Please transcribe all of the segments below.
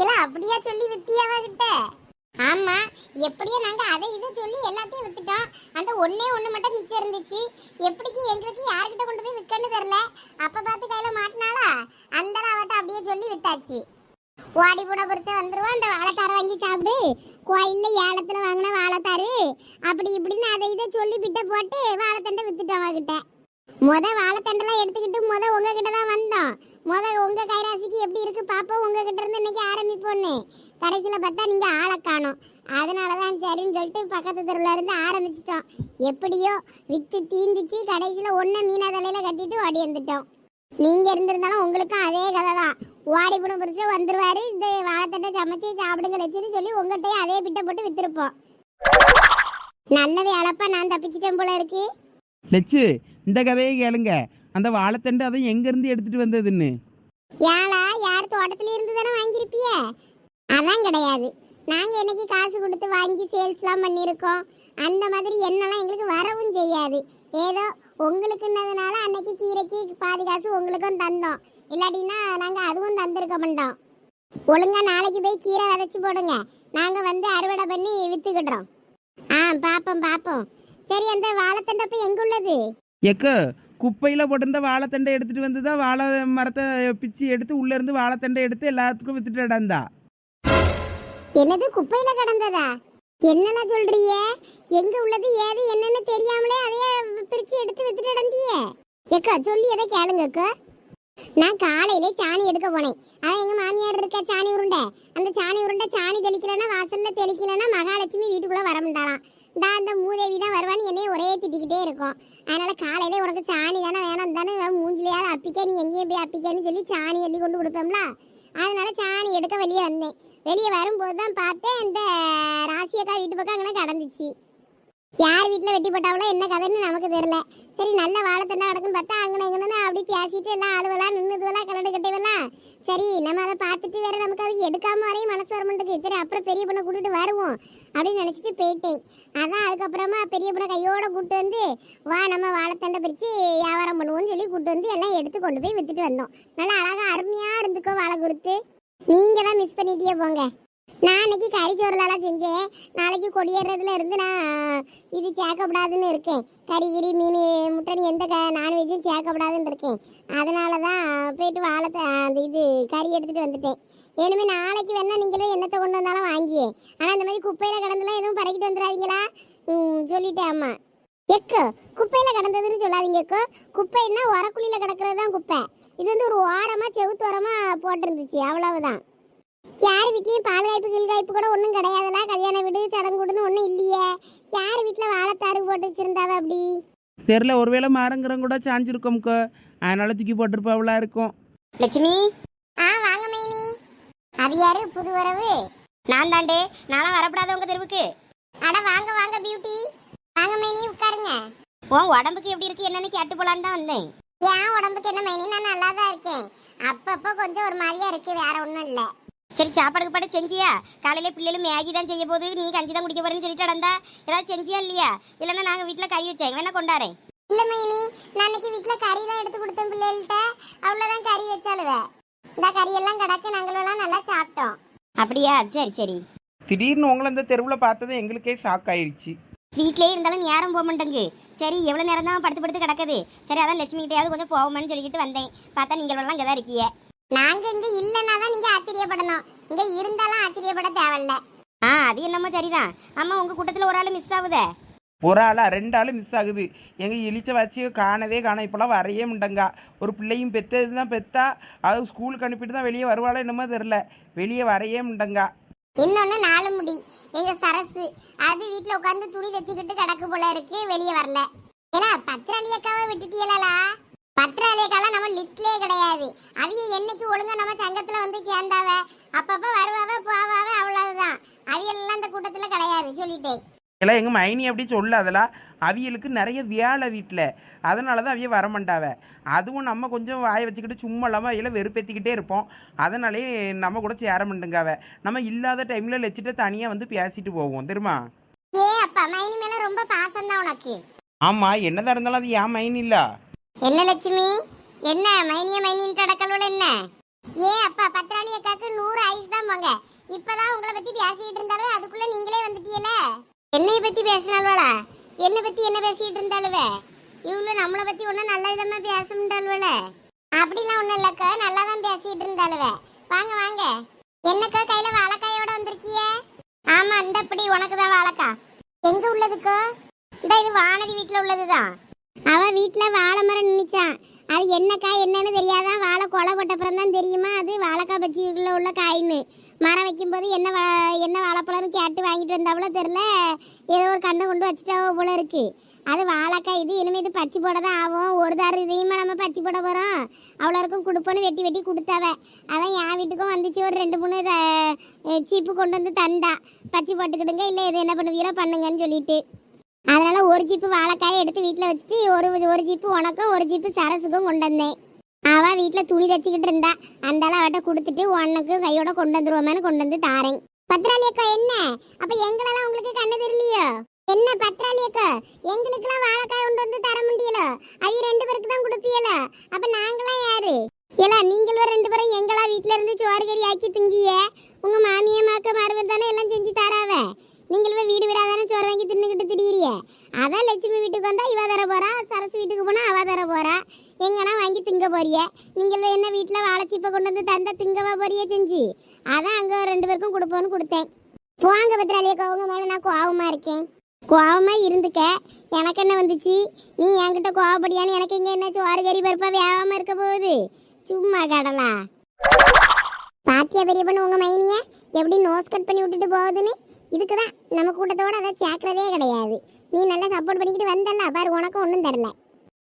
இல்ல அப்படியா சொல்லி வித்தியாவா கிட்ட? ஆமா எப்படியோ நாங்க அதை இதை சொல்லி எல்லாத்தையும் வித்துட்டோம். அந்த ஒண்ணே ஒண்ணு மட்டும் மிச்சம் இருந்துச்சு. எப்படிக்கு எங்களுக்கு யார்கிட்ட கொண்டு போய் விற்கன்னு தெரியல. அப்ப பார்த்து கையில மாட்டினாலா அந்த அவட்ட அப்படியே சொல்லி வித்தாச்சு. ஓடி போன பொறுத்த வந்துருவோம் அந்த வாழைத்தாரை வாங்கி சாப்பிடு. கோயில்ல ஏலத்துல வாங்கின வாழைத்தாரு. அப்படி இப்படின்னு அதை இதை சொல்லி பிட்ட போட்டு வாழைத்தண்டை வித்துட்டோம் அவகிட்ட. முத வாழைத்தண்டெல்லாம் எடுத்துக்கிட்டு முத உங்ககிட்ட தான் வந்தோம் முத உங்க கைராசிக்கு எப்படி இருக்கு பாப்போம். உங்ககிட்ட இருந்து இன்னைக்கு ஆரம்பிப்போன்னு கடைசியில பார்த்தா நீங்க ஆளை காணும். அதனால தான் சரின்னு சொல்லிட்டு பக்கத்து தெருவில் இருந்து ஆரம்பிச்சிட்டோம். எப்படியோ வித்து தீந்துச்சு. கடைசியில் ஒன்றை மீனா தலையில கட்டிட்டு ஓடி வந்துட்டோம். நீங்க இருந்திருந்தாலும் உங்களுக்கும் அதே கதை தான் ஓடி போன புரிச்சு வந்துருவாரு. இந்த வாழைத்தட்டை சமைச்சு சாப்பிடுங்க லட்சுன்னு சொல்லி உங்கள்கிட்டயும் அதே பிட்டை போட்டு விற்றுருப்போம் நல்லவே அழப்பா நான் தப்பிச்சிட்டேன் போல இருக்கு. லட்சு இந்த கதையை கேளுங்க. அந்த வாழைத்தண்டு அதை எங்கேருந்து எடுத்துகிட்டு வந்ததுன்னு? யாழா யார் தோட்டத்துல இருந்து தானே வாங்கியிருப்பிய? அதான் கிடையாது. நாங்க என்னைக்கு காசு கொடுத்து வாங்கி சேல்ஸ்லாம் பண்ணியிருக்கோம். அந்த மாதிரி என்னெல்லாம் எங்களுக்கு வரவும் செய்யாது. ஏதோ உங்களுக்குன்னதுனால அன்னைக்கு கீரைக்கு பாதி காசு உங்களுக்கும் தந்தோம். இல்லாட்டினா நாங்க அதுவும் தந்திருக்க மாட்டோம். ஒழுங்கா நாளைக்கு போய் கீரை விதைச்சு போடுங்க. நாங்க வந்து அறுவடை பண்ணி வித்துக்கிடுறோம். ஆ பாப்போம் பாப்போம். சரி அந்த வாழைத்தண்டப்ப எங்க உள்ளது எக்க குப்பையில் போட்டிருந்த வாழைத்தண்டை எடுத்துகிட்டு வந்து தான் வாழை மரத்தை பிச்சு எடுத்து உள்ளே இருந்து வாழைத்தண்டை எடுத்து எல்லாத்துக்கும் வித்துட்டு இடந்தா என்னது குப்பையில கிடந்ததா? என்னெல்லாம் சொல்றிய எங்க உள்ளது ஏது என்னன்னு தெரியாமலே அதையே பிரிச்சு எடுத்து வித்துட்டு கிடந்தியே ஏக்கா சொல்லி எதை கேளுங்க நான் காலையிலே சாணி எடுக்க போனேன். அதான் எங்க மாமியார் இருக்க சாணி உருண்டை? அந்த சாணி உருண்டை சாணி தெளிக்கலன்னா வாசல்ல தெளிக்கலன்னா மகாலட்சுமி வீட்டுக்குள்ள வர தான் அந்த மூதேவி தான் வருவான்னு என்னைய ஒரே திட்டிக்கிட்டே இருக்கும். அதனால காலையில உனக்கு சாணி தானே வேணும்? தானே மூஞ்சிலையாவது அப்பிக்க நீ எங்கேயும் போய் அப்பிக்கன்னு சொல்லி சாணி அள்ளி கொண்டு கொடுப்போம்ல? அதனால சாணி எடுக்க வெளியே வந்தேன். வெளியே வரும்போது தான் பார்த்தேன் இந்த ராசியக்கா வீட்டு பக்கம் அங்கே கடந்துச்சு. யார் வீட்டில் வெட்டி போட்டாவளோ என்ன கதைன்னு நமக்கு தெரியல. சரி நல்ல வாழைத்தண்டா கிடக்குன்னு பார்த்தா அங்கே எங்கன்னா அப்படி பேசிட்டு எல்லாம் ஆளுவலாம் நின்றுதுவெல்லாம் கலடு கட்டைவெல்லாம் சரி நம்ம அதை பார்த்துட்டு வேற நமக்கு அது எடுக்காம வரையும் மனசு வர மாட்டேங்குது. சரி அப்புறம் பெரிய பொண்ணை கூட்டிட்டு வருவோம் அப்படின்னு நினச்சிட்டு போயிட்டேன். அதான் அதுக்கப்புறமா பெரிய பொண்ணை கையோட கூப்பிட்டு வந்து வா நம்ம வாழைத்தண்டை பிரித்து வியாபாரம் பண்ணுவோம்னு சொல்லி கூட்டு வந்து எல்லாம் எடுத்து கொண்டு போய் வித்துட்டு வந்தோம். நல்லா அழகாக அருமையாக இருந்துக்கோ வாழை கொடுத்து. நீங்கள் தான் மிஸ் பண்ணிட்டே போங்க. நான் அன்னைக்கு கறிச்சோறுலாம் செஞ்சேன். நாளைக்கு கொடியேறதுல இருந்து நான் இது சேர்க்கப்படாதுன்னு இருக்கேன். கறி கிரி மீன் முட்டை எந்த க நான்வெஜ்ஜும் சேர்க்கப்படாதுன்னு இருக்கேன். அதனால தான் போயிட்டு வாழை அந்த இது கறி எடுத்துகிட்டு வந்துட்டேன். இனிமேல் நாளைக்கு வேணால் நீங்களும் என்னத்தை கொண்டு வந்தாலும் வாங்கியே. ஆனால் இந்த மாதிரி குப்பையில் கிடந்தெல்லாம் எதுவும் பறக்கிட்டு வந்துடாதீங்களா? சொல்லிட்டேன் அம்மா. எக்கு குப்பையில் கிடந்ததுன்னு சொல்லாதீங்க எக்கு. குப்பைன்னா உரக்குழியில் கிடக்கிறது தான் குப்பை. இது வந்து ஒரு ஓரமாக செவுத்து ஓரமாக போட்டிருந்துச்சு. அவ்வளவுதான். யார் வீட்லேயும் பால் காய்ப்பு கீழ் காய்ப்பு கூட ஒன்றும் கிடையாதுல கல்யாண வீடு சடங்குடுன்னு ஒன்றும் இல்லையே. யார் வீட்டில் வாழைத்தாறு போட்டு வச்சிருந்தாவ அப்படி? தெரில ஒருவேளை மரங்கிறவங்க கூட சாஞ்சிருக்கோம்க்கோ அதனால தூக்கி போட்டிருப்பாவளா இருக்கும். லட்சுமி? ஆ வாங்க மைனி. அது யாரு? புது வரவு? நான் தாண்டே. நானும் வரப்படாத உங்க தெருவுக்கு. அட வாங்க வாங்க பியூட்டி வாங்க மைனி உட்காருங்க. உன் உடம்புக்கு எப்படி இருக்கு என்னன்னு கேட்டு போலான்னு தான் வந்தேன். என் உடம்புக்கு என்ன மைனி? நான் நல்லா தான் இருக்கேன். அப்பப்போ கொஞ்சம் ஒரு மாதிரியா இருக்கு வேற ஒன்றும் இல்லை. சரி சாப்பாடுக்கு பாட்டு செஞ்சியா? காலையில பிள்ளைகளும் மேகி தான் செய்ய போகுது. நீ கஞ்சி தான் குடிக்க போறேன்னு சொல்லிட்டு நடந்தா? ஏதாவது செஞ்சியா இல்லையா? இல்லைன்னா நாங்கள் வீட்டில் கறி வச்சேன். வேணா கொண்டாரேன் இல்லை மைனி நான் அன்னைக்கு வீட்டில் கறி தான் எடுத்து கொடுத்தேன் பிள்ளைகள்கிட்ட அவ்வளோதான் கறி வச்சாலுவ இந்த கறியெல்லாம் கிடக்கு நாங்களெல்லாம் நல்லா சாப்பிட்டோம். அப்படியா? சரி சரி. திடீர்னு உங்களை இந்த தெருவில் பார்த்தது எங்களுக்கே ஷாக் ஆயிருச்சு. வீட்டிலே இருந்தாலும் நேரம் போக மாட்டேங்கு சரி எவ்வளோ நேரம் தான் படுத்து படுத்து கிடக்குது. சரி அதான் லட்சுமி கிட்டையாவது கொஞ்சம் போவோம்னு சொல்லிக்கிட்டு வந்தேன். பார்த்தா நீங்கள் எல்லாம் இங்கே தான் இருக்கீங்க. நாங்க இங்க இல்லைன்னா தான் நீங்க ஆச்சரியப்படணும். இங்க இருந்தாலும் ஆச்சரியப்பட தேவையில்ல. ஆ அது என்னமோ சரிதான். அம்மா உங்க கூட்டத்தில் ஒரு ஆள் மிஸ் ஆகுதே? ஒரு ஆளா? ரெண்டு ஆள் மிஸ் ஆகுது. எங்கள் இழிச்ச வச்சு காணவே காணோம். இப்போலாம் வரையே முண்டங்கா. ஒரு பிள்ளையும் பெத்தது தான் பெத்தா. அது ஸ்கூலுக்கு அனுப்பிட்டு தான் வெளியே வருவாளோ என்னமோ தெரில வெளியே வரையே முண்டங்கா. இன்னொன்னு நாலு முடி. எங்க சரசு. அது வீட்ல உட்காந்து துணி தச்சுக்கிட்டு கிடக்கு போல இருக்கு. வெளியே வரல. ஏன்னா பத்திராளி அக்காவை விட்டுட்டீங்களா பத்திராளி அக்காலாம் நம்ம லிஸ்ட்லயே கிடையாது. அவிய என்னைக்கு ஒழுங்கா நம்ம சங்கத்துல வந்து சேர்ந்தாவ? அப்பப்ப வருவாவ போவாவ அவ்வளவுதான். அவியெல்லாம் இந்த கூட்டத்துல கிடையாது சொல்லிட்டேன். எல்லாம் எங்கள் மைனி அப்படி சொல்லாதலாம் அவியலுக்கு நிறைய வேலை வீட்டில் அதனால தான் அவிய வரமாட்டாவ. அதுவும் நம்ம கொஞ்சம் வாயை வச்சுக்கிட்டு சும்மா இல்லாமல் அவையில வெறுப்பேற்றிக்கிட்டே இருப்போம். அதனாலே நம்ம கூட சேர மாட்டேங்காவ. நம்ம இல்லாத டைமில் லெச்சிட்டு தனியாக வந்து பேசிட்டு போவோம் தெரியுமா? ஏ அப்பா மைனி மேல ரொம்ப பாசம் தான் உனக்கு. ஆமாம் என்னதான் இருந்தாலும் அது ஏன் மைனி இல்ல. என்ன லட்சுமி? என்ன மைனிய மைனின்ட்டு அடக்கல்வல என்ன? ஏ அப்பா பத்திராளி அக்காக்கு நூறு ஐஸ் தான் வாங்க. இப்பதான் உங்களை பத்தி பேசிக்கிட்டு இருந்தாலும் அதுக்குள்ள நீங்களே வந்துட்டீல? என்னைய பத்தி பேசினால்வளா? என்னை பத்தி என்ன பேசிக்கிட்டு இருந்தாலுவே இவங்களும் நம்மளை பத்தி ஒன்னும் நல்ல விதமா பேசும்டாலுவல அப்படிலாம் ஒண்ணும் இல்லக்கா நல்லா தான் பேசிட்டு இருந்தாலுவ வாங்க வாங்க. என்னக்கா கையில வாழைக்காயோட வந்திருக்கிய? ஆமா அந்த அப்படி உனக்கு தான் வாழைக்கா. எங்க உள்ளதுக்கோ? இந்த இது வானதி வீட்டில் உள்ளதுதான். அவ வீட்டில் வாழை மரம் நின்னுச்சான் அது என்னக்கா என்னன்னு தெரியாதான் வாழை கொலை போட்டப்புறம் தான் தெரியுமா? அது வாழைக்காய் பச்சிக்குள்ள உள்ள காயின்னு. மரம் வைக்கும்போது என்ன வா- என்ன வாழைப்பழம்னு கேட்டு வாங்கிட்டு வந்தாவளோ தெரில ஏதோ ஒரு கண்ணை கொண்டு வச்சுட்டாவோ போல இருக்கு. அது வாழைக்காய் இது இனிமேல் இது பச்சி போட தான் ஆகும். ஒரு தார் இதையுமா நம்ம பச்சி போட போகிறோம் அவ்வளோருக்கும் கொடுப்போன்னு வெட்டி வெட்டி கொடுத்தாவ. அதான் என் வீட்டுக்கும் வந்துச்சு. ஒரு ரெண்டு மூணு சீப்பு கொண்டு வந்து தந்தா. பச்சி போட்டுக்கிடுங்க இல்லை இது என்ன பண்ணுவீரோ பண்ணுங்கன்னு சொல்லிட்டு. அதனால ஒரு ஜீப்பு வாழைக்காயை எடுத்து வீட்டில் வச்சுட்டு ஒரு ஒரு ஜீப்பு உனக்கும் ஒரு ஜீப்பு சரசுக்கும் கொண்டு வந்தேன். அவள் வீட்டில் துணி தச்சுக்கிட்டு இருந்தா. அந்தால அவட்ட கொடுத்துட்டு உனக்கு கையோட கொண்டு வந்துருவோமேனு கொண்டு வந்து தாரேன். பத்ராளி அக்கா என்ன? அப்ப எங்களெல்லாம் உங்களுக்கு கண்ணு தெரியலையோ? என்ன பத்ராளி அக்கா? எங்களுக்கெல்லாம் வாழைக்காய் கொண்டு வந்து தர முடியல. அவி ரெண்டு பேருக்கு தான் கொடுப்பியல. அப்ப நாங்களாம் யாரு? ஏலா நீங்களும் ரெண்டு பேரும் எங்களா வீட்ல இருந்து சோறு கறி ஆக்கி திங்கிய. உங்க மாமிய மாக்க தானே எல்லாம் செஞ்சு தராவ? நீங்களும் வீடு வீடாதானே சோறு வாங்கி தின்னுக்கிட்டு திரியிறிய அதான் லட்சுமி வீட்டுக்கு வந்தால் இவ தர போறா சரசு வீட்டுக்கு போனால் அவ தர போறா. எங்கன்னா வாங்கி திங்க போறிய நீங்கள் என்ன வீட்டில் வாழைச்சீப்பை கொண்டு வந்து தந்த திங்கவா போறிய செஞ்சு? அதான் அங்கே ரெண்டு பேருக்கும் கொடுப்போன்னு கொடுத்தேன். போங்க பத்திராளிய கவுங்க மேலே நான் கோபமாக இருக்கேன். கோபமாக இருந்துக்க. எனக்கு என்ன வந்துச்சு? நீ என்கிட்ட கோவப்படியான்னு எனக்கு இங்கே என்ன சோறு கறி பருப்பா வேகாம இருக்க போகுது? சும்மா கடலா. பாத்தியா பெரிய பொண்ணு உங்கள் மைனிய? எப்படி நோஸ் கட் பண்ணி விட்டுட்டு போகுதுன்னு? இதுக்கு தான் நம்ம கூட்டத்தோட அதை சேர்க்கறதே கிடையாது. நீ நல்லா சப்போர்ட் பண்ணிக்கிட்டு வந்தல்ல பாரு உனக்கும் ஒன்றும் தரல.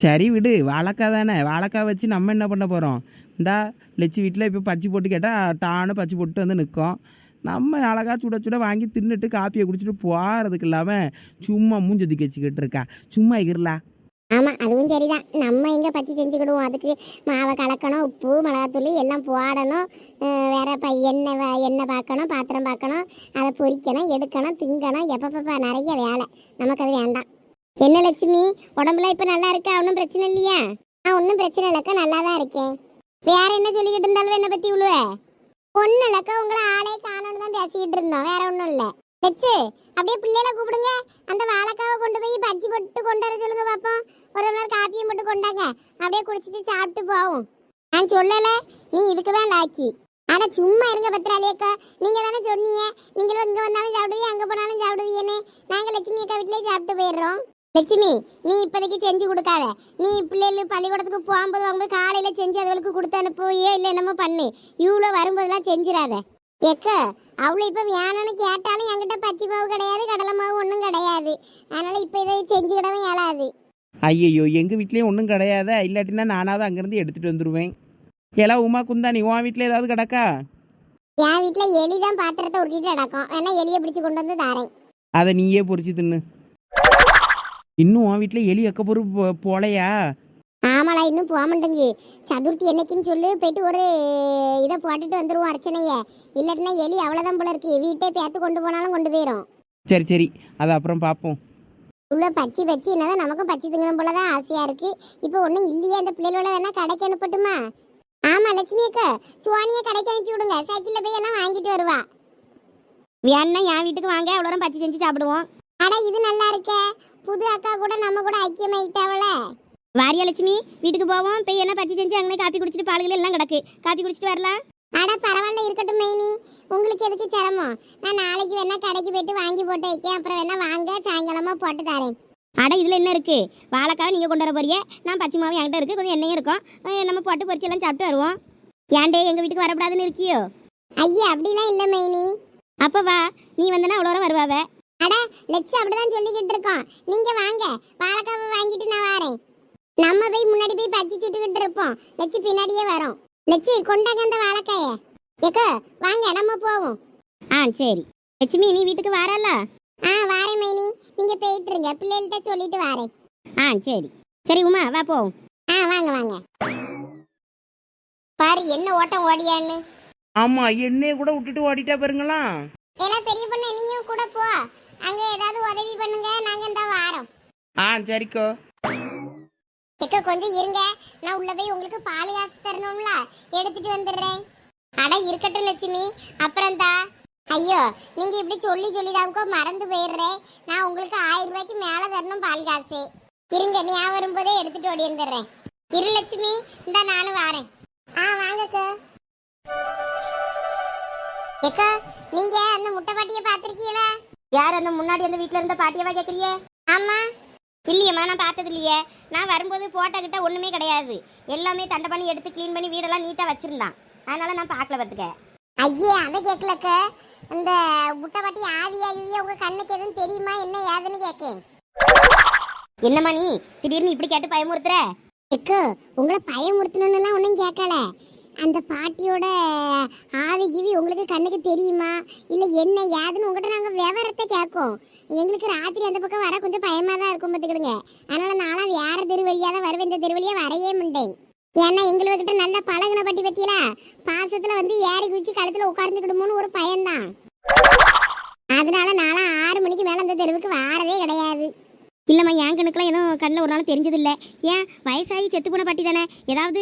சரி விடு வாழைக்காய் தானே. வாழைக்காய் வச்சு நம்ம என்ன பண்ண போகிறோம் இந்தா லெச்சி வீட்டில் இப்போ பச்சி போட்டு கேட்டால் டான்னு பச்சி போட்டு வந்து நிற்கும் நம்ம அழகா சுட சுட வாங்கி தின்னுட்டு காப்பியை குடிச்சிட்டு போகிறதுக்கு இல்லாமல் சும்மா மூஞ்சொதுக்கி வச்சுக்கிட்டு இருக்கா? சும்மா இருலா ஆமாம் அதுவும் சரிதான். நம்ம எங்கே பச்சி செஞ்சுக்கிடுவோம்? அதுக்கு மாவை கலக்கணும் உப்பு மிளகாத்தூள் எல்லாம் போடணும். வேற இப்போ எண்ணெய் எண்ணெய் பார்க்கணும் பாத்திரம் பார்க்கணும் அதை பொரிக்கணும் எடுக்கணும் திங்கணும். எப்பப்பப்பா நிறைய வேலை. நமக்கு அது வேண்டாம். என்ன லட்சுமி உடம்புல இப்போ நல்லா இருக்கா? ஒன்றும் பிரச்சனை இல்லையா? நான் ஒன்றும் பிரச்சனை இல்லைக்கா நல்லா தான் இருக்கேன். வேற என்ன சொல்லிக்கிட்டு இருந்தாலும் என்னை பற்றி உழுவ? ஒன்றும் இல்லைக்கா உங்களை ஆளே காணோன்னு தான் பேசிக்கிட்டு இருந்தோம். வேற ஒன்றும் இல்லை. லட்சு அப்படியே பிள்ளைகளை கூப்பிடுங்க. அந்த வாழைக்காவை கொண்டு போய் பஜ்ஜி போட்டு கொண்டு வர சொல்லுங்க பாப்போம். ஒரு நேரம் காப்பியும் போட்டு கொண்டாங்க. அப்படியே குடிச்சிட்டு சாப்பிட்டு போவோம். நான் சொல்லல நீ இதுக்கு தான் லாக்கி. ஆனா சும்மா இருங்க பத்திராளி அக்கா. நீங்க தானே சொன்னீங்க. நீங்களும் இங்க வந்தாலும் சாப்பிடுவீங்க அங்க போனாலும் சாப்பிடுவீங்கன்னு நாங்க லட்சுமி அக்கா வீட்லயே சாப்பிட்டு போயிடுறோம். லட்சுமி நீ இப்போதைக்கு செஞ்சு கொடுக்காத. நீ பிள்ளைகள் பள்ளிக்கூடத்துக்கு போகும்போது அவங்க காலையில செஞ்சு அதுகளுக்கு கொடுத்து அனுப்புவியோ இல்லை என்னமோ பண்ணு. இவ்வளோ வரும்போதெல்லாம் செஞ்சிடாத. எக்க அவளை இப்போ வேணும்னு கேட்டாலும் என்கிட்ட பச்சை மாவு கிடையாது கடலை மாவு ஒன்றும் கிடையாது. அதனால இப்போ இதை செஞ்சுக்கிடவும் இயலாது. ஐயையோ எங்கள் வீட்லேயும் ஒன்றும் கிடையாதா. இல்லாட்டினா நானாவது அங்கேருந்து எடுத்துகிட்டு வந்துடுவேன் ஏலா உமா குந்தாணி உன் வீட்டில் ஏதாவது கிடக்கா? என் வீட்டில் எலி தான் பாத்திரத்தை உருட்டிட்டு அடக்கும் வேணா எலியை பிடிச்சி கொண்டு வந்து தாரேன். அதை நீயே பொறிச்சு தின்னு. இன்னும் உன் வீட்டில் எலி அக்கப்பொரு போலையா? ஆமாடா இன்னும் போக மாட்டேங்கு சதுர்த்தி என்னைக்குன்னு சொல்லு போயிட்டு ஒரு இதை போட்டுட்டு வந்துருவோம் அர்ச்சனைய. இல்லாட்டினா எலி அவ்வளோதான் போல இருக்கு. வீட்டே பேத்து கொண்டு போனாலும் கொண்டு போயிடும் சரி சரி. அதை அப்புறம் பார்ப்போம். உள்ள பச்சி பச்சி. என்னதான் நமக்கும் பச்சி திங்கணும் போல தான் ஆசையா இருக்கு. இப்போ ஒன்றும் இல்லையே அந்த பிள்ளைகளோட வேணா கடைக்கு அனுப்பட்டுமா? ஆமா லட்சுமி அக்கா சுவானியை கடைக்கு அனுப்பி விடுங்க. சைக்கிளில் போய் எல்லாம் வாங்கிட்டு வருவா. வேணா என் வீட்டுக்கு வாங்க அவ்வளோ பச்சி செஞ்சு சாப்பிடுவோம். அட இது நல்லா இருக்கே. புது அக்கா கூட நம்ம கூட ஐக்கியமாயிட்டாவல வாரியா லட்சுமி வீட்டுக்கு போவோம். போய் என்ன பச்சி செஞ்சு அங்கே காப்பி குடிச்சிட்டு பாலுகள் எல்லாம் கிடக்கு. காப்பி குடிச்சிட்டு வரலாம். அட பரவாயில்ல இருக்கட்டும் மைனி. உங்களுக்கு எதுக்கு சிரமம்? நான் நாளைக்கு வேணா கடைக்கு போயிட்டு வாங்கி போட்டு வைக்கேன். அப்புறம் வேணா வாங்க சாயங்காலமா போட்டு தரேன். அட இதில் என்ன இருக்கு? வாழைக்காவை நீங்கள் கொண்டு வர போறிய? நான் பச்சை மாவு என்கிட்ட இருக்கு. கொஞ்சம் எண்ணெயும் இருக்கும். நம்ம போட்டு பொரிச்சு எல்லாம் சாப்பிட்டு வருவோம். ஏன்டே எங்கள் வீட்டுக்கு வரக்கூடாதுன்னு இருக்கியோ? ஐயா அப்படிலாம் இல்லை மைனி. அப்போ வா. நீ வந்தனா அவ்வளோ வர வருவாவ? அட லட்சு அப்படிதான் சொல்லிக்கிட்டு இருக்கோம் நீங்க வாங்க. வாழைக்காவை வாங்கிட்டு நான் வரேன். நம்ம போய் முன்னாடி போய் பச்சி சுட்டுக்கிட்டு இருப்போம். லட்சு பின்னாடியே வரோம். லட்சு கொண்டாங்க அந்த வாழைக்காய. ஏக்கா வாங்க நம்ம போவோம். ஆ சரி. லட்சுமி நீ வீட்டுக்கு வரல ஆ வாரேன் மைனி. நீங்க போயிட்டு இருங்க. பிள்ளைகள்கிட்ட சொல்லிட்டு வரேன். ஆ சரி. சரி உமா வா போவோம் ஆ வாங்க வாங்க. பாரு என்ன ஓட்டம் ஓடியான்னு. ஆமாம் என்னைய கூட விட்டுட்டு ஓடிட்டா பாருங்களா? எல்லாம் பெரிய பொண்ணு நீயும் கூட போ. அங்க ஏதாவது உதவி பண்ணுங்க. நாங்க இந்த வாரோம். ஆ சரிக்கோ. எக்க கொஞ்சம் இருங்க. நான் உள்ள போய் உங்களுக்கு பால் காசு தரணும்ல. எடுத்துட்டு வந்துடுறேன். அட இருக்கட்டும் லட்சுமி. அப்புறம் தா ஐயோ நீங்க இப்படி சொல்லி சொல்லி தான்க்கோ மறந்து போயிடுறேன். நான் உங்களுக்கு ஆயிரம் ரூபாய்க்கு மேல தரணும் பால் காசு. இருங்க நீ வரும்போதே எடுத்துட்டு ஓடி வந்துடுறேன். இரு லட்சுமி இந்த நானும் வாரேன். ஆ வாங்கக்கா ஏக்கா நீங்க அந்த முட்டை பாட்டியை பார்த்திருக்கீங்களா? யார் அந்த முன்னாடி அந்த வீட்ல இருந்த பாட்டியவா கேக்குறியே? ஆமா. இல்லையம்மா நான் பார்த்தது இல்லையே. நான் வரும்போது போட்டோ கிட்ட ஒண்ணுமே கிடையாது. எல்லாமே தண்டை பண்ணி எடுத்து க்ளீன் பண்ணி வீடெல்லாம் நீட்டா வச்சிருந்தான். அதனால நான் பார்க்கல பார்த்துக்க. ஐயே அதை கேட்கலக்க இந்த முட்டை பாட்டி ஆவியா ஆவியா உங்க கண்ணுக்கு எதுவும் தெரியுமா? என்ன ஏதுன்னு கேட்கேன் என்னம்மா நீ? திடீர்னு இப்படி கேட்டு பயமுறுத்துற? எக்கு உங்களை பயமுறுத்தணும்னுலாம் ஒன்றும் கேட்கல அந்த பாட்டியோட ஆவி கிவி உங்களுக்கு கண்ணுக்கு தெரியுமா? இல்லை என்ன ஏதுன்னு உங்ககிட்ட நாங்கள் விவரத்தை கேட்கோம் எங்களுக்கு ராத்திரி அந்த பக்கம் வர கொஞ்சம் பயமாக தான் இருக்கும் பார்த்துக்கிடுங்க. அதனால் நானும் வேறு தெருவழியாக தான் வருவேன். இந்த தெருவழியாக வரையே மாட்டேன். ஏன்னா எங்களுக்கிட்ட நல்ல பழகின பட்டி பற்றியில பாசத்தில் வந்து ஏறி குதிச்சு கழுத்தில் உட்கார்ந்துக்கிடுமோன்னு ஒரு பயம்தான். அதனால நானும் ஆறு மணிக்கு மேலே அந்த தெருவுக்கு வாரதே கிடையாது. இல்லைம்மா என் கணக்கெலாம் எதுவும் கண்ணில் ஒரு நாள் தெரிஞ்சதில்லை. ஏன்? வயசாகி செத்து போன பாட்டி தானே? ஏதாவது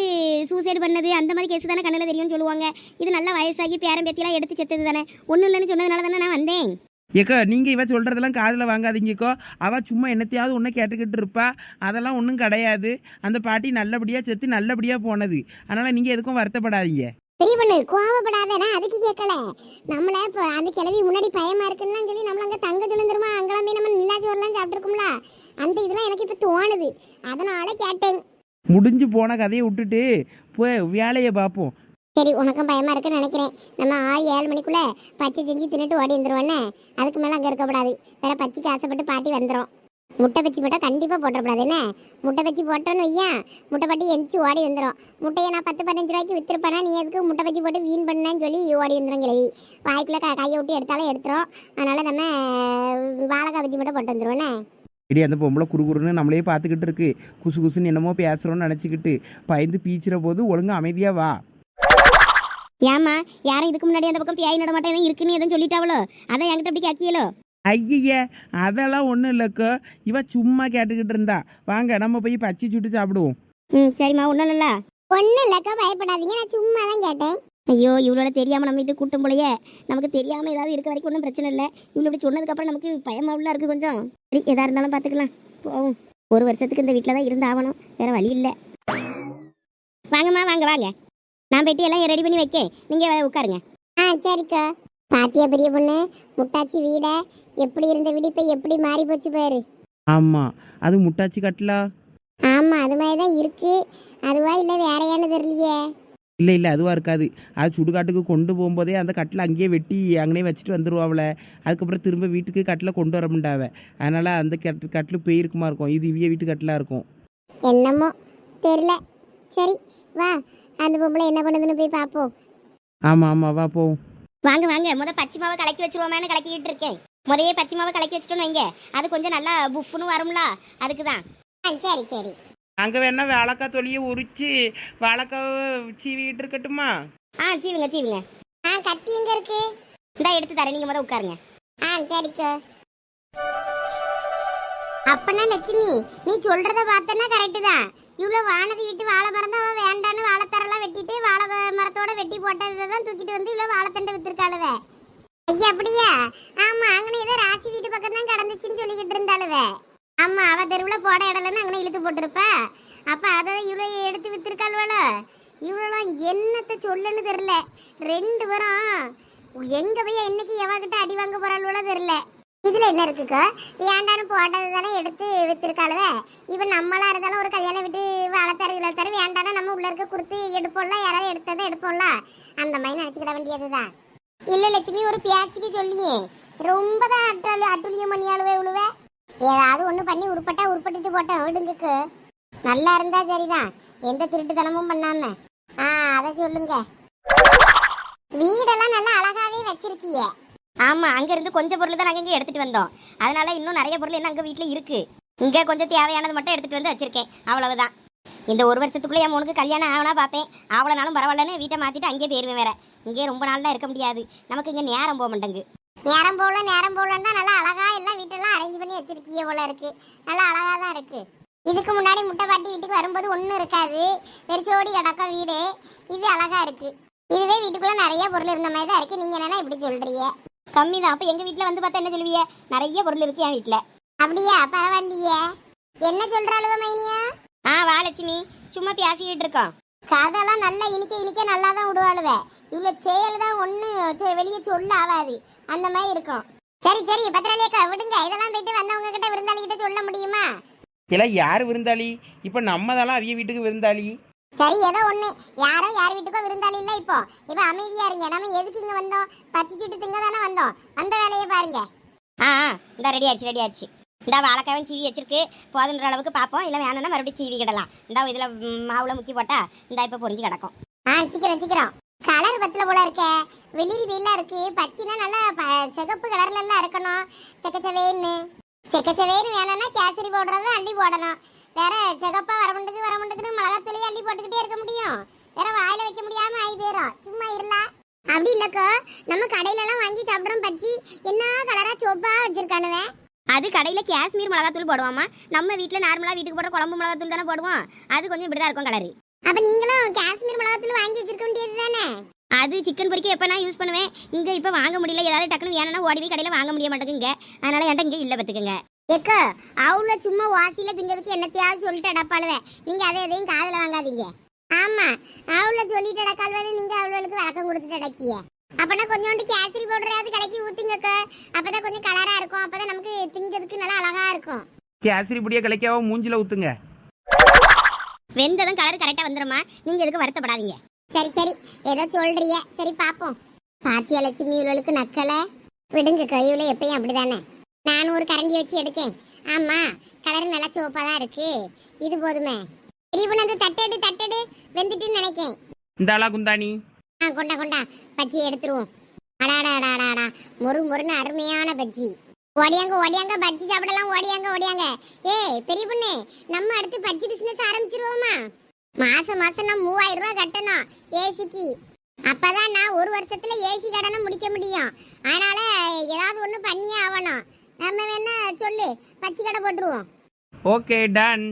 சூசைடு பண்ணது அந்த மாதிரி கேஸ் தானே கண்ணில் தெரியும்னு சொல்லுவாங்க. இது நல்லா வயசாகி பேரம் பேத்தியெல்லாம் எடுத்து செத்தது தானே? ஒன்றும் இல்லைன்னு சொன்னதுனால தானே நான் வந்தேன். ஏக்கா நீங்கள் இவ சொல்கிறதெல்லாம் காதில் வாங்காதீங்கக்கோ. அவள் சும்மா என்னத்தையாவது ஒன்று கேட்டுக்கிட்டு இருப்பா. அதெல்லாம் ஒன்றும் கிடையாது. அந்த பாட்டி நல்லபடியாக செத்து நல்லபடியாக போனது. அதனால் நீங்கள் எதுக்கும் வருத்தப்படாதீங்க. பெரிய பொண்ணு கோவப்படாத நான் அதுக்கு கேட்கல. நம்மள இப்போ அந்த கிளவி முன்னாடி பயமா இருக்குன்னு சொல்லி நம்மள அங்கே தங்க சுழந்துருமா அங்கெல்லாம் போய் நம்ம நிலாச்சோறுலாம் சாப்பிட்ருக்கோம்ல அந்த இதெல்லாம் எனக்கு இப்போ தோணுது. அதனால கேட்டேன். முடிஞ்சு போன கதையை விட்டுட்டு போய் வேலையை பார்ப்போம். சரி உனக்கும் பயமா இருக்குன்னு நினைக்கிறேன். நம்ம ஆறு ஏழு மணிக்குள்ள பச்சை செஞ்சு தின்னுட்டு ஓடி வந்துருவோன்னே அதுக்கு மேலே அங்கே இருக்கக்கூடாது வேற பச்சைக்கு ஆசைப்பட்டு பாட்டி வந்துடும் முட்டை பச்சி போட்டால் கண்டிப்பாக போட்டுறக்கூடாது. என்ன? முட்டை பச்சி போட்டோன்னு வையா? முட்டை பாட்டி எந்திரிச்சு ஓடி வந்துடும் முட்டையை நான் பத்து பதினஞ்சு ரூபாய்க்கு விற்றுருப்பேனா நீ எதுக்கு முட்டை பச்சி போட்டு வீண் பண்ணேன்னு சொல்லி ஓடி வந்துடும் கிழவி வாய்க்குள்ளே க கையை விட்டு எடுத்தாலும் எடுத்துரும். அதனால் நம்ம வாழைக்காய் பச்சி மட்டும் போட்டு வந்துருவோண்ணே இடி அந்த பொம்பளை குறுகுறுன்னு நம்மளே பார்த்துக்கிட்டு இருக்கு. குசு குசுன்னு என்னமோ பேசுகிறோன்னு நினச்சிக்கிட்டு பயந்து பீச்சுற போது ஒழுங்கா அமைதியாக வா. ஏமா யாரும் இதுக்கு முன்னாடி அந்த பக்கம் பியாய் நடமாட்டம் இருக்குன்னு எதுவும் சொல்லிட்டாவளோ? அதான் என்கிட்ட அப்படி கேட்கியலோ? ஐய அதெல்லாம் ஒன்றும் இல்லைக்கோ. இவ சும்மா கேட்டுக்கிட்டு இருந்தா. வாங்க நம்ம போய் பச்சை சுட்டு சாப்பிடுவோம். ம் சரிம்மா ஒன்றும் இல்லைல்ல ஒன்றும் இல்லைக்கா பயப்படாதீங்க நான் சும்மா தான் கேட்டேன். ஐயோ இவ்வளோ தெரியாமல் நம்ம வீட்டு கூட்டம் போலயே. நமக்கு தெரியாமல் ஏதாவது இருக்க வரைக்கும் ஒன்றும் பிரச்சனை இல்லை. இவ்வளோ இப்படி சொன்னதுக்கப்புறம் நமக்கு பயமாவுல இருக்குது கொஞ்சம். சரி எதாக இருந்தாலும் பார்த்துக்கலாம் போவோம். ஒரு வருஷத்துக்கு இந்த வீட்டில் தான் இருந்து ஆகணும். வேற வழி இல்லை. வாங்கம்மா வாங்க வாங்க. நான் போயிட்டு எல்லாம் ரெடி பண்ணி வைக்கேன். நீங்கள் உட்காருங்க. ஆ சரிக்கா. பாட்டியா பெரிய பொண்ணு? முட்டாச்சி வீடை? எப்படி இருந்த வீடு இப்போ எப்படி மாறி போச்சு பாரு. ஆமாம் அது முட்டாச்சி கட்டலா? ஆமா அது மாதிரி தான் இருக்கு. அதுவா இல்ல வேறையானு தெரியலையே? இல்லை இல்லை அதுவாக இருக்காது. அது சுடுகாட்டுக்கு கொண்டு போகும்போதே அந்த கட்டில் அங்கேயே வெட்டி அங்கனே வச்சுட்டு வந்துருவாவில் அதுக்கப்புறம் திரும்ப வீட்டுக்கு கட்டில் கொண்டு வர மாட்டாவ. அதனால் அந்த கட்டு கட்டில் போயிருக்குமா இருக்கும். இது இவிய வீட்டு கட்டிலாக இருக்கும். என்னமோ? தெரியல. சரி வா. அந்த பொம்பளை என்ன பண்ணுதுன்னு போய் பாப்போம். ஆமாம் ஆமாம் வா போவோம் வாங்க வாங்க. முத பச்சை மாவை கலக்கி வச்சிருவோமேனு கலக்கிட்டு இருக்கேன். முதையே பச்சை மாவை கலக்கி வச்சிட்டோன்னு வைங்க. அது கொஞ்சம் நல்லா புஃப்னு வரும்ல அதுக்கு தான் சரி சரி. அங்கே வேணா வாழைக்காய் தொலியை உரிச்சு வாழைக்காவை சீவிக்கிட்டு இருக்கட்டுமா? ஆ சீவுங்க சீவுங்க. ஆ கத்தி எங்க இருக்கு? இந்தா எடுத்து தரேன். நீங்க முத உட்காருங்க. ஆ சரிக்கா. அப்பனா லட்சுமி நீ சொல்றத பார்த்தனா கரெக்டு தான். இவ்வளோ வானதி விட்டு வாழை தான் அவ வேண்டான்னு வாழைத்தரெல்லாம் வெட்டிட்டு வாழை மரத்தோட வெட்டி போட்டதை தான் தூக்கிட்டு வந்து இவ்வளோ வாழைத்தண்டை வித்துருக்காளுவே. ஐயா அப்படியா? ஆமா அங்கனே ஏதோ ராசி வீட்டு பக்கம் தான் கிடந்துச்சுன்னு சொல்லிக்கிட்டு இருந்தாளுவே. ஆமா அவ தெருவில் போட இடலன்னு அங்கனே இழுத்து போட்டிருப்பா. அப்போ அதை இவ்வளோ எடுத்து வித்துருக்காளுவல இவ்வளோ என்னத்தை சொல்லுன்னு தெரில ரெண்டு பேரும் எங்க போய் என்னைக்கு எவகிட்ட அடி வாங்க போறாளோ தெரில இதில் என்ன இருக்குக்கோ? வேண்டான்னு போட்டது தானே எடுத்து வித்துருக்காளுவே. இப்போ நம்மளா இருந்தாலும் ஒரு கல்யாணம் விட்டு வளர்த்தாரு இளத்தாரு வேண்டானா கொடுத்து எடுப்போம்ல? யாராவது எடுத்ததை எடுப்போம்ல? அந்த மாதிரி நினைச்சுக்கிட வேண்டியதுதான். இல்லை லட்சுமி ஒரு பேச்சுக்கு சொல்லியே. ரொம்ப தான் அட்டு அட்டுழியம் பண்ணியாளுவே உழுவே. ஏதாவது ஒன்று பண்ணி உருப்பட்டா உருப்பட்டுட்டு போட்டேன் விடுங்குக்கு. நல்லா இருந்தா சரிதான். எந்த திருட்டுத்தனமும் பண்ணாம. ஆ அதை சொல்லுங்க. வீடெல்லாம் நல்லா அழகாவே வச்சிருக்கீங்க ஆமா அங்கேருந்து கொஞ்சம் பொருள் தான் நாங்கள் இங்கே எடுத்துட்டு வந்தோம். அதனால இன்னும் நிறைய பொருள் என்ன அங்கே வீட்டில் இருக்கு. இங்கே கொஞ்சம் தேவையானது மட்டும் எடுத்துட்டு வந்து வச்சிருக்கேன். அவ்வளவுதான். இந்த ஒரு வருஷத்துக்குள்ள என் உனக்கு கல்யாணம் ஆகனா பார்த்தேன் அவ்வளோ நாளும் பரவாயில்லன்னு வீட்டை மாத்திட்டு அங்கேயே போயிருவேன் வேற. இங்கே ரொம்ப நாள்லாம் இருக்க முடியாது. நமக்கு இங்க நேரம் போக மாட்டேங்கு நேரம் போகல நேரம் போகலன்னு தான் நல்லா அழகா எல்லாம் வீட்டெல்லாம் அரேஞ்ச் பண்ணி வச்சிருக்கீங்க போல இருக்கு. நல்லா அழகா தான் இருக்கு. இதுக்கு முன்னாடி முட்டை பாட்டி வீட்டுக்கு வரும்போது ஒன்றும் இருக்காது. வெறிச்சோடி கிடக்கும் வீடு. இது அழகா இருக்கு. இதுவே வீட்டுக்குள்ள நிறைய பொருள் இருந்த மாதிரி தான் இருக்கு. நீங்க என்னன்னா இப்படி சொல்றீங்க. கம்மி தான். அப்போ எங்கள் வீட்டில் வந்து பார்த்தா என்ன சொல்லுவீங்க நிறைய பொருள் இருக்கு என் வீட்டில் அப்படியா? பரவாயில்லையே. என்ன சொல்ற அளவு மைனியா? ஆ வா லட்சுமி. சும்மா பேசிக்கிட்டு இருக்கோம் கதெல்லாம் நல்லா இனிக்க இனிக்க நல்லா தான் விடுவாளுவ. இவ்வளோ செயல் தான் ஒன்று வெளியே சொல்ல ஆகாது அந்த மாதிரி இருக்கும். சரி சரி பத்திராளியக்கா விடுங்க. இதெல்லாம் போயிட்டு வந்தவங்க கிட்ட விருந்தாளி கிட்ட சொல்ல முடியுமா? எல்லாம் யார் விருந்தாளி? இப்போ நம்ம தான் அவிய வீட்டுக்கு விருந்தாளி. சரி ஏதோ ஒண்ணு. யாரோ யார் வீட்டுக்கோ விருந்தாளி இல்ல இப்போ. இப்போ அமைதியா இருங்க. நம்ம எதுக்கு இங்க வந்தோம்? பச்சை சுட்டு திங்க தானே வந்தோம். அந்த வேலையை பாருங்க. ஆ ஆ இந்த ரெடி ஆச்சு ரெடி ஆச்சு இந்த வாழைக்காவும் சீவி வச்சிருக்கு. போதுன்ற அளவுக்கு பார்ப்போம் இல்லை வேணும்னா மறுபடியும் சீவி கிடலாம். இந்த இதில் மாவுல முக்கி போட்டால் இந்த இப்போ பொறிஞ்சு கிடக்கும். ஆ சீக்கிரம் சீக்கிரம். கலர் பத்தில் போல இருக்க. வெளிரி வெயிலாக இருக்கு. பச்சைனா நல்லா சிகப்பு கலர்ல எல்லாம் இருக்கணும். செக்கச்சவேன்னு. செக்கச்சவேன்னு வேணும்னா கேசரி போடுறத அள்ளி போடணும். வேற வர வரமுண்டுக்கு மிளகா மிளகாத்தூளையும் அள்ளி போட்டுக்கிட்டே இருக்க முடியும். வேற வாயில வைக்க முடியாம ஆகி போயிடும் சும்மா இருலாம் அப்படி இல்லைக்கா நம்ம கடையிலலாம் வாங்கி சாப்பிட்றோம் பச்சி. என்ன கலராக சோப்பாக வச்சிருக்கானுவன் அது கடையில் காஷ்மீர் மிளகாத்தூள் போடுவோமா நம்ம வீட்டில் நார்மலாக வீட்டுக்கு போடுற குழம்பு மிளகாத்தூள் தானே போடுவோம். அது கொஞ்சம் இப்படி தான் இருக்கும் கலரு அப்ப நீங்களும் காஷ்மீர் மிளகாத்தூள் வாங்கி வச்சிருக்க வேண்டியது தானே? அது சிக்கன் பொரிக்க எப்போ நான் யூஸ் பண்ணுவேன். இங்கே இப்போ வாங்க முடியல. ஏதாவது டக்குனு வேணும்னா ஓடி போய் கடையில் வாங்க முடிய மாட்டேங்குங்க. அதனால என்கிட்ட இங்கே இல்லை பார்த்துக்குங்க எக்க அவள சும்மா வாசியில திங்கிறதுக்கு என்னத்தையாவது சொல்லிட்டு அடப்பாளுவேன் நீங்க அதை எதையும் காதுல வாங்காதீங்க. ஆமா அவள சொல்லிட்டு அடக்கால்வேன்னு நீங்க அவளுக்கு விளக்கம் கொடுத்துட்டு அடக்கிய. அப்பனா கொஞ்சோண்டு கேசரி பவுடராவது கலக்கி ஊத்துங்கக்க. அப்பதான் கொஞ்சம் கலரா இருக்கும். அப்பதான் நமக்கு திங்கிறதுக்கு நல்லா அழகா இருக்கும். கேசரி பொடியை கலைக்காவோ மூஞ்சில ஊத்துங்க. வெந்ததும் கலர் கரெக்டாக வந்துடுமா நீங்கள் எதுக்கு வருத்தப்படாதீங்க. சரி சரி. ஏதோ சொல்றிய சரி பாப்போம். பாத்தியா லட்சுமி இவளுக்கு நக்கல? விடுங்க கையுல எப்பயும் அப்படிதானே. நான் ஒரு கரண்டி வச்சு எடுக்கேன். ஆமா கலர் நல்லா சிவப்பா தான் இருக்கு. இது போதுமே. பெரிய அந்த தட்டெடு தட்டெடு வெந்துட்டுன்னு நினைக்கேன். இந்தாளா குந்தாணி. ஆ கொண்டா கொண்டா. பஜ்ஜி எடுத்துருவோம். அடாடாடாடாடா. மொறு மொறுன்னு அருமையான பஜ்ஜி. ஒடியாங்க ஒடியாங்க பஜ்ஜி சாப்பிடலாம் ஓடியாங்க ஒடியாங்க ஏய் பெரிய பொண்ணு நம்ம அடுத்து பஜ்ஜி பிசினஸ் ஆரம்பிச்சிருவோமா? மாசம் மாசம் நான் மூவாயிரம் ரூபாய் கட்டணும் ஏசிக்கு. அப்பதான் நான் ஒரு வருஷத்துல ஏசி கடனை முடிக்க முடியும். அதனால ஏதாவது ஒண்ணு பண்ணியே ஆகணும். நம்ம வேணா சொல்லு பச்சை கடை போட்டுருவோம். Okay done